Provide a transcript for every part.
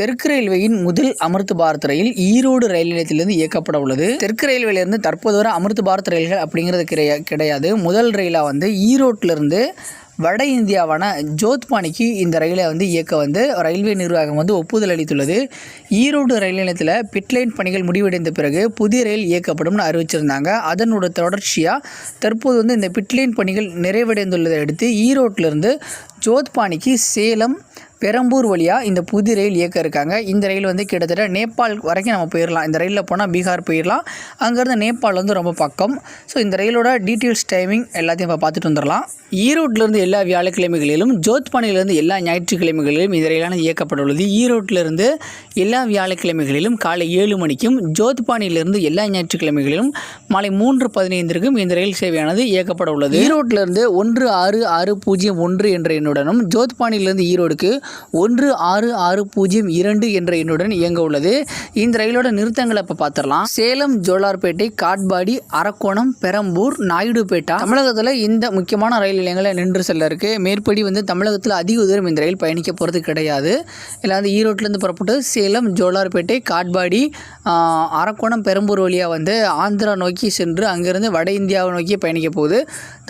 தெற்கு ரயில்வேயின் முதல் அமிர்த் பாரத் ரயில் ஈரோடு ரயில் நிலையத்திலிருந்து இயக்கப்பட உள்ளது. தெற்கு ரயில்வேலேருந்து தற்போது வரை அமிர்த் பாரத் ரயில்கள் அப்படிங்கிறது கிடையா கிடையாது. முதல் ரயிலாக வந்து ஈரோட்டிலிருந்து வட இந்தியாவான ஜோத்பானிக்கு இந்த ரயிலை வந்து இயக்க வந்து ரயில்வே நிர்வாகம் வந்து ஒப்புதல் அளித்துள்ளது. ஈரோடு ரயில் நிலையத்தில் பிட்லைன் பணிகள் முடிவடைந்த பிறகு புதிய ரயில் இயக்கப்படும்னு அறிவிச்சிருந்தாங்க. அதனோட தொடர்ச்சியாக தற்போது வந்து இந்த பிட்லைன் பணிகள் நிறைவடைந்துள்ளதை அடுத்து ஈரோட்டிலிருந்து ஜோத்பானிக்கு சேலம் பெரம்பூர் வழியாக இந்த புது ரயில் இயக்க இருக்காங்க. இந்த ரயில் வந்து கிட்டத்தட்ட நேபாள் வரைக்கும் நம்ம போயிடலாம் இந்த ரயிலில் போனால் பீகார் போயிடலாம் அங்கேருந்து நேபாள் வந்து ரொம்ப பக்கம். ஸோ இந்த ரயிலோட டீட்டெயில்ஸ் டைமிங் எல்லாத்தையும் இப்போ பார்த்துட்டு வந்துடலாம் ஈரோட்டிலேருந்து எல்லா வியாழக்கிழமைகளிலும் ஜோத்பானிலிருந்து எல்லா ஞாயிற்றுக்கிழமைகளிலும் இந்த ரயிலானது இயக்கப்பட்டுள்ளது. ஈரோட்டிலிருந்து எல்லா வியாழக்கிழமைகளிலும் காலை ஏழு மணிக்கும் ஜோத்பானிலிருந்து எல்லா ஞாயிற்றுக்கிழமைகளிலும் மாலை மூன்று பதினைந்திற்கும் இந்த ரயில் சேவையானது இயக்கப்பட உள்ளது. ஈரோட்டிலிருந்து ஒன்று ஆறு ஆறு பூஜ்ஜியம் ஒன்று என்ற எண்ணுடனும் ஜோத்பானிலிருந்து ஈரோடுக்கு ஒன்று ஆறு ஆறு பூஜ்ஜியம் இரண்டு என்ற எண்ணுடன் இயங்க உள்ளது. இந்த ரயிலோட நிறுத்தங்களை இப்போ பார்த்துடலாம் சேலம் ஜோலார்பேட்டை காட்பாடி அரக்கோணம் பெரம்பூர் நாயுடுபேட்டா. தமிழகத்தில் இந்த முக்கியமான ரயில் நிலையங்களில் நின்று செல்ல இருக்கு மேற்படி வந்து தமிழகத்தில் அதிக தூரம் இந்த ரயில் பயணிக்க போகிறது கிடையாது. இல்லை வந்து ஈரோட்டிலேருந்து புறப்பட்டு சேலம் ஜோலார்பேட்டை காட்பாடி அரக்கோணம் பெரம்பூர் வழியாக வந்து ஆந்திரா நோக்கி சென்று அங்கேருந்து வட இந்தியாவை நோக்கி பயணிக்க போகுது.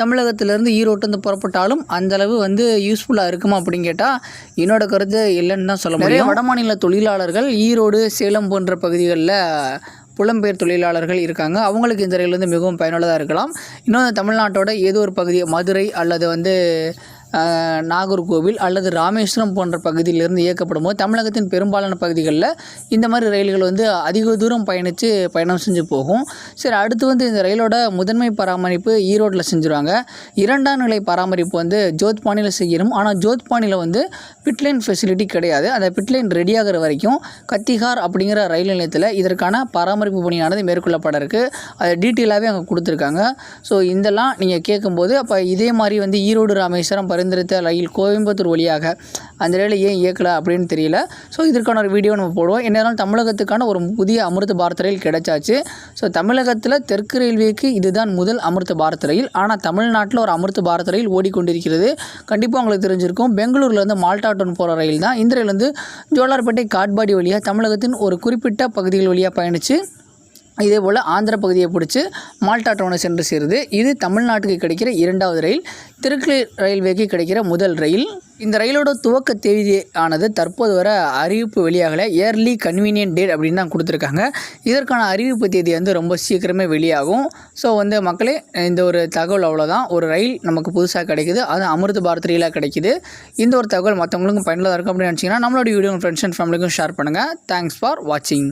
தமிழகத்திலேருந்து ஈரோட்டிலேருந்து புறப்பட்டாலும் அந்தளவு வந்து யூஸ்ஃபுல்லாக இருக்குமா அப்படின்னு கேட்டால் என்னோட கருத்து இல்லைன்னு தான் சொல்ல முடியும். வடமாநில தொழிலாளர்கள் ஈரோடு சேலம் போன்ற பகுதிகளில் புலம்பெயர் தொழிலாளர்கள் இருக்காங்க. அவங்களுக்கு இந்த ரயில் வந்து மிகவும் பயனுள்ளதாக இருக்கலாம். இன்னொன்று தமிழ்நாட்டோட ஏதோ ஒரு பகுதி மதுரை அல்லது வந்து நாகர்கோவில் அல்லது ராமேஸ்வரம் போன்ற பகுதியிலிருந்து இயக்கப்படும் போது தமிழகத்தின் பெரும்பாலான பகுதிகளில் இந்த மாதிரி ரயில்கள் வந்து அதிக தூரம் பயணித்து பயணம் செஞ்சு போகும். சரி அடுத்து வந்து இந்த ரயிலோட முதன்மை பராமரிப்பு ஈரோட்டில் செஞ்சுருவாங்க. இரண்டாம் நிலை பராமரிப்பு வந்து ஜோத்பானியில் செய்யணும். ஆனால் ஜோத்பானியில் வந்து பிட்லைன் ஃபெசிலிட்டி கிடையாது. அந்த பிட்லைன் ரெடி வரைக்கும் கத்திஹார் அப்படிங்கிற ரயில் நிலையத்தில் இதற்கான பராமரிப்பு பணியானது மேற்கொள்ளப்பட இருக்குது அதை டீட்டெயிலாகவே அங்கே கொடுத்துருக்காங்க. ஸோ இதெல்லாம் நீங்கள் கேட்கும்போது அப்போ இதே மாதிரி வந்து ஈரோடு ராமேஸ்வரம் பரிந்துரைத்த ரயில் கோயம்புத்தூர் வழியாக அந்த ரயிலை ஏன் இயக்கலை அப்படின்னு தெரியல. ஸோ இதற்கான ஒரு வீடியோ நம்ம போடுவோம். என்ன தமிழகத்துக்கான ஒரு புதிய அமிர்த பாரத் ரயில் கிடைச்சாச்சு. ஸோ தமிழகத்தில் தெற்கு ரயில்வேக்கு இதுதான் முதல் அமிர்த பாரத் ரயில். ஆனால் தமிழ்நாட்டில் ஒரு அமிர்த பாரத் ரயில் ஓடிக்கொண்டிருக்கிறது. கண்டிப்பாக உங்களுக்கு தெரிஞ்சிருக்கும். பெங்களூர்லேருந்து மால்டா டவுன் போகிற ரயில் தான். இந்த ரயில் வந்து ஜோலார்பேட்டை காட்பாடி வழியாக தமிழகத்தின் ஒரு குறிப்பிட்ட பகுதிகள் வழியாக பயணித்து இதே போல் ஆந்திர பகுதியை பிடிச்சி மால்டா டவுனை சென்று சேருது. இது தமிழ்நாட்டுக்கு கிடைக்கிற இரண்டாவது ரயில். திருக்கு ரயில்வேக்கு கிடைக்கிற முதல் ரயில். இந்த ரயிலோட துவக்க தேதி ஆனது தற்போது வர அறிவிப்பு வெளியாகலை. இயர்லி கன்வீனியன்ட் டேட் அப்படின்னு தான் கொடுத்துருக்காங்க. இதற்கான அறிவிப்பு தேதி வந்து ரொம்ப சீக்கிரமே வெளியாகும். ஸோ வந்து மக்களே இந்த ஒரு தகவல் அவ்வளோதான் ஒரு ரயில் நமக்கு புதுசாக கிடைக்குது. அது அமிர்த பாரத் ரயிலாக கிடைக்குது. இந்த ஒரு தகவல் மற்றவங்களுக்கும் பயனுள்ளதாக இருக்கும் அப்படின்னு நினச்சிங்கன்னா நம்மளோட வீடியோ ஃப்ரெண்ட்ஸ் அண்ட் ஃபேமிலிக்கும் ஷேர் பண்ணுங்கள் தேங்க்ஸ் ஃபார் வாட்சிங்